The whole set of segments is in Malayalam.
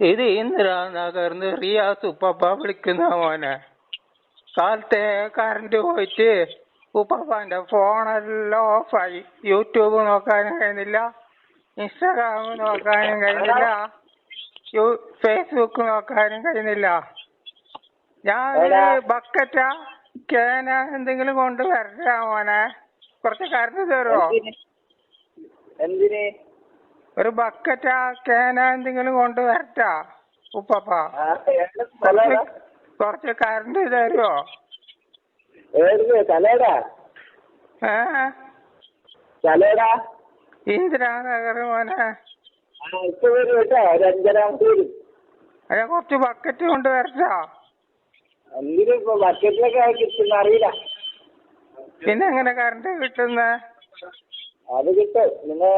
ഇത് ഇന്ദിരാനഗർന്ന് റിയാസ് ഉപ്പപ്പ വിളിക്കുന്ന മോനെ. കാലത്തെ കറണ്ട് പോയിട്ട് ഉപ്പപ്പാന്റെ ഫോണെല്ലാം ഓഫായി യൂട്യൂബ് നോക്കാനും കഴിയുന്നില്ല. ഇൻസ്റ്റാഗ്രാം നോക്കാനും കഴിയുന്നില്ല. യു ഫേസ്ബുക്ക് നോക്കാനും കഴിയുന്നില്ല. ഞാൻ ബക്കറ്റ കേന എന്തെങ്കിലും കൊണ്ട് വരട്ടെ മോനെ. കുറച്ച് കറണ്ട് തരുമോ എന്തിന്? ഒരു ബക്കറ്റാ കേന എന്തെങ്കിലും കൊണ്ട് വരട്ടാ ഉപ്പപ്പ. കൊറച്ച് കറണ്ട് തരുമോ ഇന്ദിരാനഗർ മോനെ? അതെ കുറച്ച് ബക്കറ്റ് കൊണ്ട് വരട്ടാ. പിന്നെ എങ്ങനെ കറണ്ട് കിട്ടുന്നേ? അത് കിട്ടും. നിങ്ങൾ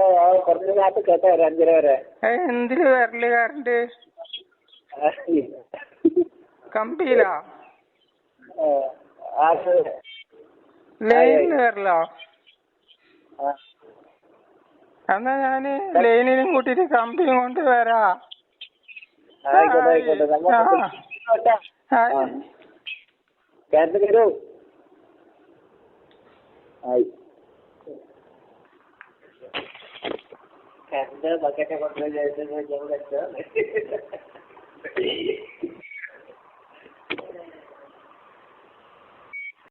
കുറച്ച് കാത്ത് കേട്ടോ ഒരു അഞ്ചര വരെ. എന്തിൽ വരൽ കറണ്ട് കമ്പിയിലോ? ലൈനിൽ വരലോ. എന്നാ ഞാൻ ലൈനിനും കൂട്ടിട്ട് കമ്പിയും കൊണ്ട് വരാ. കേരളത്തിൽ ആയി. കറണ്ട് ബക്കറ്റ് കൊണ്ടുപോയി